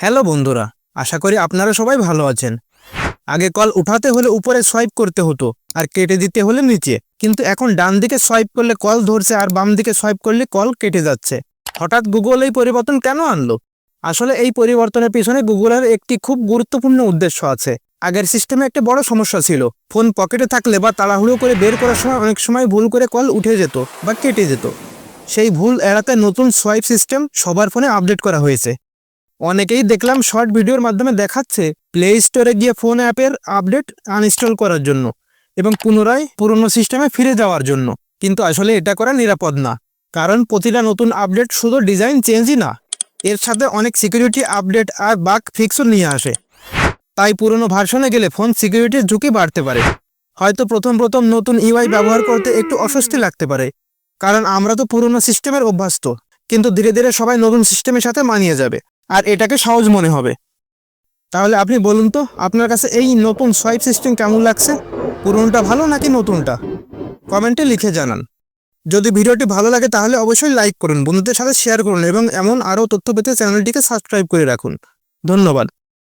Hello বন্ধুরা, আশা করি আপনারা সবাই ভালো আছেন। আগে কল উঠাতে হলে উপরে সোয়াইপ করতে হতো, আর কেটে দিতে হলে নিচে। কিন্তু এখন ডান দিকে সোয়াইপ করলে কল ধরছে আর বাম দিকে সোয়াইপ করলে কল কেটে যাচ্ছে। হঠাৎ গুগল এই পরিবর্তন কেন আনলো? আসলে এই পরিবর্তনের পিছনে গুগলের একটি খুব গুরুত্বপূর্ণ উদ্দেশ্য আছে। আগের সিস্টেমে একটা বড় সমস্যা ছিল। ফোন পকেটে থাকলে বা তাড়াহুড়ো করে বের করার সময় অনেক সময় ভুল করে কল উঠে যেত বা কেটে যেত। সেই ভুল এড়াতে নতুন সোয়াইপ সিস্টেম সবার ফোনে আপডেট করা হয়েছে। অনেকেই দেখলাম শর্ট ভিডিওর মাধ্যমে দেখাচ্ছে প্লে স্টোরে গিয়ে ফোন অ্যাপের আপডেট আনইনস্টল করার জন্য এবং পুনরায় পুরনো সিস্টেমে ফিরে যাওয়ার জন্য। কিন্তু আসলে এটা করা নিরাপদ না, কারণ প্রতিটা নতুন আপডেট শুধু ডিজাইন চেঞ্জই না, এর সাথে অনেক সিকিউরিটি আপডেট আর বাগ ফিক্সও নিয়ে আসে। তাই পুরনো ভার্সনে গেলে ফোন সিকিউরিটির ঝুঁকি বাড়তে পারে। হয়তো প্রথম প্রথম নতুন ইউআই ব্যবহার করতে একটু অস্বস্তি লাগতে পারে, কারণ আমরা তো পুরনো সিস্টেমের অভ্যস্ত, কিন্তু ধীরে ধীরে সবাই নতুন সিস্টেমের সাথে মানিয়ে যাবে। আর এটাকে সহজ মনে হবে। তাহলে আপনি বলুন তো, আপনার কাছে এই নতুন সোয়াইপ সিস্টেম কেমন লাগছে? পুরনোটা ভালো নাকি নতুনটা? কমেন্টে লিখে জানান। যদি ভিডিওটি ভালো লাগে তাহলে অবশ্যই লাইক করুন, বন্ধুদের সাথে শেয়ার করুন এবং এমন আরও তথ্য পেতে চ্যানেলটিকে সাবস্ক্রাইব করে রাখুন। ধন্যবাদ।